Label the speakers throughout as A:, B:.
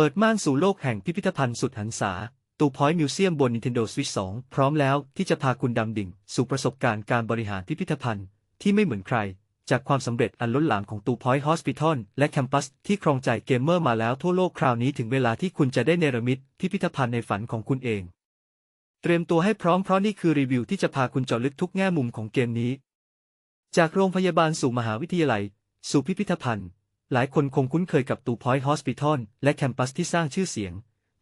A: เปิดม่านสู่โลกแห่งพิพิธภัณฑ์สุดหันษาตูพอยต์มิวเซียมบน Nintendo Switch 2 พร้อมแล้วที่จะพาคุณดำดิ่ง สู่ประสบการณ์การบริหารพิพิธภัณฑ์ ที่ไม่เหมือนใคร จากความสำเร็จอันล้นหลามของตูพอยต์ฮอสพิทอลและแคมปัสที่ครองใจเกมเมอร์มาแล้วทั่วโลกคราวนี้ถึงเวลาที่คุณจะได้เนรมิตพิพิธภัณฑ์ในฝันของคุณเอง เตรียมตัวให้พร้อมเพราะนี่คือรีวิวที่จะพาคุณเจาะลึกทุกแง่มุมของเกมนี้ จากโรงพยาบาลสู่มหาวิทยาลัย สู่พิพิธภัณฑ์ หลายคนคงคุ้นเคยกับตูพอยต์ฮอสพิทอลและแคมปัสที่สร้างชื่อเสียง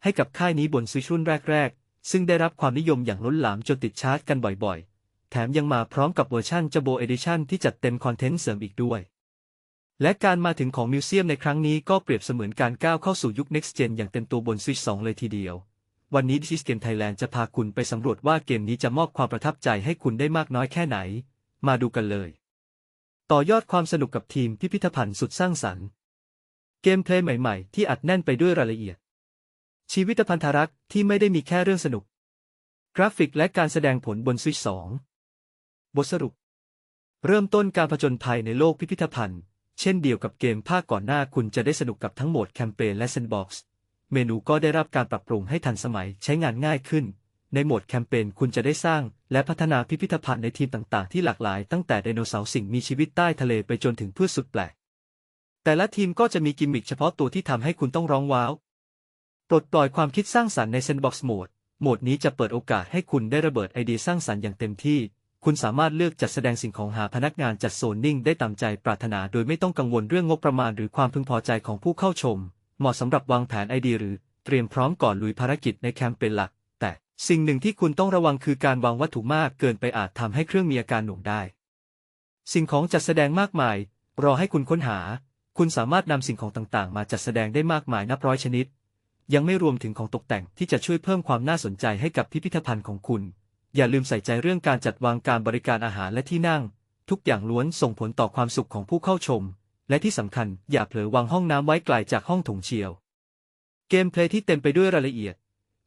A: ให้กับค่ายนี้บนสวิชรุ่นแรก ๆ ซึ่งได้รับความนิยมอย่างล้นหลามจนติดชาร์ตกันบ่อยๆ แถมยังมาพร้อมกับเวอร์ชันจโบเอดิชันที่จัดเต็มคอนเทนต์เสริมอีกด้วย และการมาถึงของมิวเซียมในครั้งนี้ก็เปรียบเสมือนการก้าวเข้าสู่ยุค Next Gen อย่างเต็มตัวบน Switch 2 เลยทีเดียว วันนี้ This is Game Thailand จะพาคุณไปสำรวจว่าเกมนี้จะมอบความประทับใจให้คุณได้มากน้อยแค่ไหน มาดูกันเลย ต่อยอดความสนุกกับทีมพิพิธภัณฑ์สุดสร้างสรรค์ เกมเพลย์ใหม่ๆ ที่อัดแน่นไปด้วยรายละเอียด ชีวิตพันธรักษ์ที่ไม่ได้มีแค่เรื่องสนุก กราฟิกและการแสดงผลบน Switch 2บทสรุป เริ่มต้นการผจญภัยในโลกพิพิธภัณฑ์ เช่นเดียวกับเกมภาคก่อนหน้าคุณจะได้สนุกกับทั้งโหมดแคมเปญและ Sandbox เมนูก็ได้รับการปรับปรุงให้ทันสมัยใช้งานง่ายขึ้น ในโหมดแคมเปญคุณจะได้สร้าง และพัฒนาพิพิธภัณฑ์ในทีมต่างๆ ที่หลากหลายตั้งแต่ไดโนเสาร์สิ่งมีชีวิตใต้ทะเลไปจนถึงพืชสุดแปลก แต่ละทีมก็จะมีกิมมิคเฉพาะตัวที่ทำให้คุณต้องร้องว้าว ปลดปล่อยความคิดสร้างสรรค์ใน Sandbox Mode โหมดนี้จะเปิดโอกาสให้คุณได้ระเบิดไอเดียสร้างสรรค์อย่างเต็มที่ คุณสามารถเลือกจัดแสดงสิ่งของหาพนักงานจัดโซนนิ่งได้ตามใจปรารถนาโดยไม่ต้องกังวลเรื่องงบประมาณหรือความพึงพอใจของผู้เข้าชม เหมาะสำหรับวางแผนไอเดียหรือเตรียมพร้อมก่อนลุยภารกิจในแคมเปญหลัก สิ่งหนึ่งที่คุณต้องระวังคือการวางวัตถุมากเกินไปอาจทำให้เครื่องมีอาการหน่วงได้ สิ่งของจัดแสดงมากมาย รอให้คุณค้นหา คุณสามารถนำสิ่งของต่างๆ มาจัดแสดงได้มากมายนับร้อยชนิด ยังไม่รวมถึงของตกแต่งที่จะช่วยเพิ่มความน่าสนใจให้กับพิพิธภัณฑ์ของคุณ อย่าลืมใส่ใจเรื่องการจัดวางการบริการอาหารและที่นั่ง ทุกอย่างล้วนส่งผลต่อความสุขของผู้เข้าชม และที่สำคัญอย่าเผลอวางห้องน้ำไว้ไกลจากห้องถงเชียว เกมเพลย์ที่เต็มไปด้วยรายละเอียด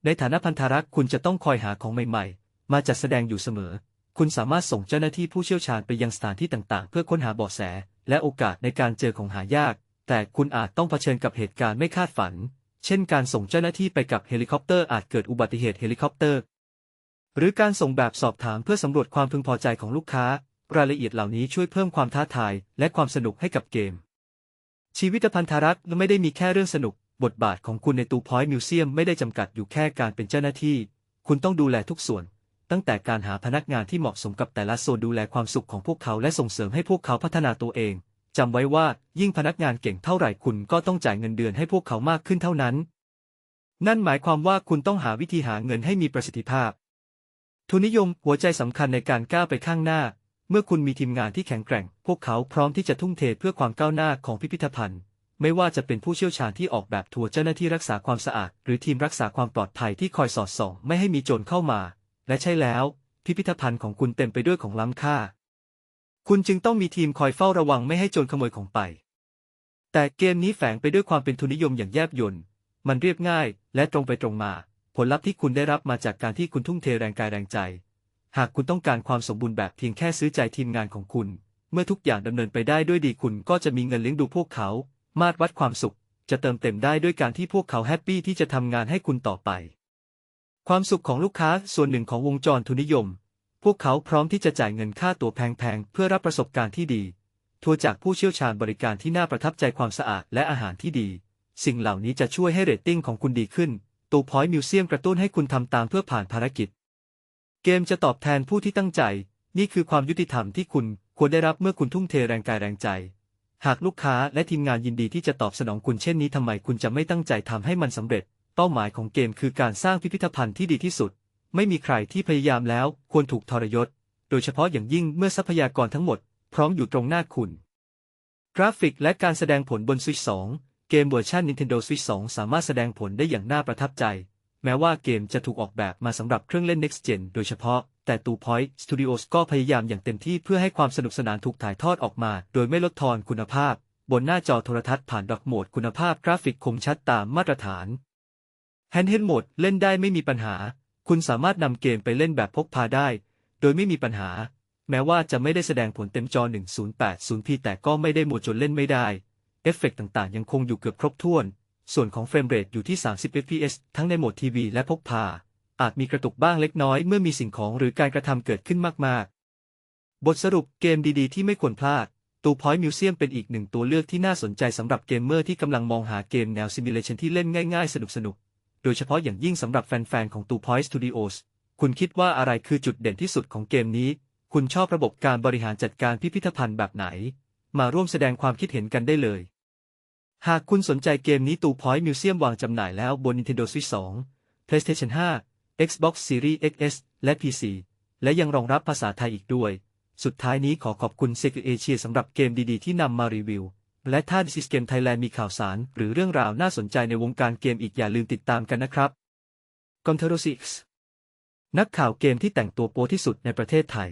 A: ในฐานะพันธรักษ์คุณจะต้องคอยหาของใหม่ๆ มาจัดแสดงอยู่เสมอ คุณสามารถส่งเจ้าหน้าที่ผู้เชี่ยวชาญไปยังสถานที่ต่างๆ เพื่อค้นหาเบาะแส และโอกาสในการเจอของหายาก แต่คุณอาจต้องเผชิญกับเหตุการณ์ไม่คาดฝัน เช่น การส่งเจ้าหน้าที่ไปกับเฮลิคอปเตอร์อาจเกิดอุบัติเหตุเฮลิคอปเตอร์ หรือการส่งแบบสอบถามเพื่อสำรวจความพึงพอใจของลูกค้า รายละเอียดเหล่านี้ช่วยเพิ่มความท้าทาย และความสนุกให้กับเกมชีวิตพันธรักษ์ไม่ได้มีแค่เรื่องสนุก บทบาทของคุณในตูพอยต์มิวเซียมไม่ได้จำกัดอยู่แค่การเป็นเจ้าหน้าที่ คุณต้องดูแลทุกส่วน ตั้งแต่การหาพนักงานที่เหมาะสมกับแต่ละโซนดูแลความสุขของพวกเขาและส่งเสริมให้พวกเขาพัฒนาตัวเองจำไว้ว่ายิ่งพนักงานเก่งเท่าไหร่คุณก็ต้องจ่ายเงินเดือนให้พวกเขามากขึ้นเท่านั้น นั่นหมายความว่าคุณต้องหาวิธีหาเงินให้มีประสิทธิภาพ ทุนนิยมหัวใจสำคัญในการก้าวไปข้างหน้า เมื่อคุณมีทีมงานที่แข็งแกร่ง พวกเขาพร้อมที่จะทุ่มเทเพื่อความก้าวหน้าของพิพิธภัณฑ์ ไม่ว่าจะเป็นผู้เชี่ยวชาญที่ออกแบบทัวร์เจ้าหน้าที่รักษาความสะอาด หรือทีมรักษาความปลอดภัยที่คอยสอดส่อง ไม่ให้มีโจรเข้ามา และใช่แล้ว พิพิธภัณฑ์ของคุณเต็มไปด้วยของล้ำค่า คุณจึงต้องมีทีมคอยเฝ้าระวังไม่ให้โจรขโมยของไป แต่เกมนี้แฝงไปด้วยความเป็นทุนนิยมอย่างแยบยลมันเรียบง่าย และตรงไปตรงมา ผลลัพธ์ที่คุณได้รับมาจากการที่คุณทุ่มเทแรงกายแรงใจ หากคุณต้องการความสมบูรณ์แบบเพียงแค่ซื้อใจทีมงานของคุณ เมื่อทุกอย่างดำเนินไปได้ด้วยดีคุณก็จะมีเงินเลี้ยงดูพวกเขา มาตรวัดความสุขจะเติมเต็มได้ด้วยการที่พวกเขาแฮปปี้ที่จะทำงานให้คุณต่อไป ความสุขของลูกค้าส่วนหนึ่งของวงจรทุนนิยม พวกเขาพร้อมที่จะจ่ายเงินค่าตั๋วแพงๆ เพื่อรับประสบการณ์ที่ดี ทัวร์จากผู้เชี่ยวชาญบริการที่น่าประทับใจความสะอาดและอาหารที่ดี สิ่งเหล่านี้จะช่วยให้เรตติ้งของคุณดีขึ้นตูพอยต์มิวเซียมกระตุ้นให้คุณทำตามเพื่อผ่านภารกิจ เกมจะตอบแทนผู้ที่ตั้งใจ นี่คือความยุติธรรมที่คุณควรได้รับเมื่อคุณทุ่มเทแรงกายแรงใจ หากลูกค้าและทีมงานยินดีที่จะตอบสนองคุณเช่นนี้ทำไมคุณจะไม่ตั้งใจทำให้มันสำเร็จ เป้าหมายของเกมคือการสร้างพิพิธภัณฑ์ที่ดีที่สุด ไม่มีใครที่พยายามแล้วควรถูกทรยศ โดยเฉพาะอย่างยิ่งเมื่อทรัพยากรทั้งหมด พร้อมอยู่ตรงหน้าคุณ กราฟิกและการแสดงผลบน Switch 2 เกมเวอร์ชัน Nintendo Switch 2 สามารถแสดงผลได้อย่างน่าประทับใจ แม้ว่าเกมจะถูกออกแบบมาสำหรับเครื่องเล่น Next Gen โดยเฉพาะ แต่ตู Point Studios ก็พยายามอย่างเต็มที่เพื่อให้ความสนุกสนานถูกถ่ายทอดออกมา โดยไม่ลดทอนคุณภาพ บนหน้าจอโทรทัศน์ผ่านดอกโหมดคุณภาพกราฟิกคมชัดตามมาตรฐาน Handheld Mode เล่นได้ไม่มีปัญหา คุณสามารถนำเกมไปเล่นแบบพกพาได้ โดยไม่มีปัญหา แม้ว่าจะไม่ได้แสดงผลเต็มจอ 1080p แต่ก็ไม่ได้หมดจนเล่นไม่ได้เอฟเฟกต์ต่างๆ ยังคงอยู่เกือบครบถ้วน ส่วนของเฟรมเรทอยู่ที่ 30 fps ทั้งในโหมดทีวีและพกพา อาจมีกระตุกบ้างเล็กน้อยเมื่อมีสิ่งของหรือการกระทำเกิดขึ้นมากๆ บทสรุปเกมดีๆ ที่ไม่ควรพลาดตูพอยต์มิวเซียมเป็นอีกหนึ่งตัวเลือกที่น่าสนใจสำหรับเกมเมอร์ที่กำลังมองหาเกมแนวซิมูเลชันที่เล่นง่ายๆ สนุกๆ โดยเฉพาะอย่างยิ่งสำหรับแฟนๆ ของตูพอยต์สตูดิโอสคุณคิดว่าอะไรคือจุดเด่นที่สุดของเกมนี้ คุณชอบระบบการบริหารจัดการพิพิธภัณฑ์แบบไหน มาร่วมแสดงความคิดเห็นกันได้เลย หากคุณสนใจเกมนี้ตูพอยต์มิวเซียมวางจำหน่ายแล้วบน Nintendo Switch 2 PlayStation 5 Xbox Series XS และ PC และยังรองรับภาษาไทยอีกด้วย สุดท้ายนี้ขอขอบคุณเซกเอเชียสำหรับเกมดีๆ ที่นำมารีวิว และถ้า This is Game Thailand มีข่าวสาร หรือเรื่องราวน่าสนใจในวงการเกมอีกอย่าลืมติดตามกันนะครับ c o n t e r o 6นักข่าวเกมที่แต่งตัวโป๊ที่สุดในประเทศไทย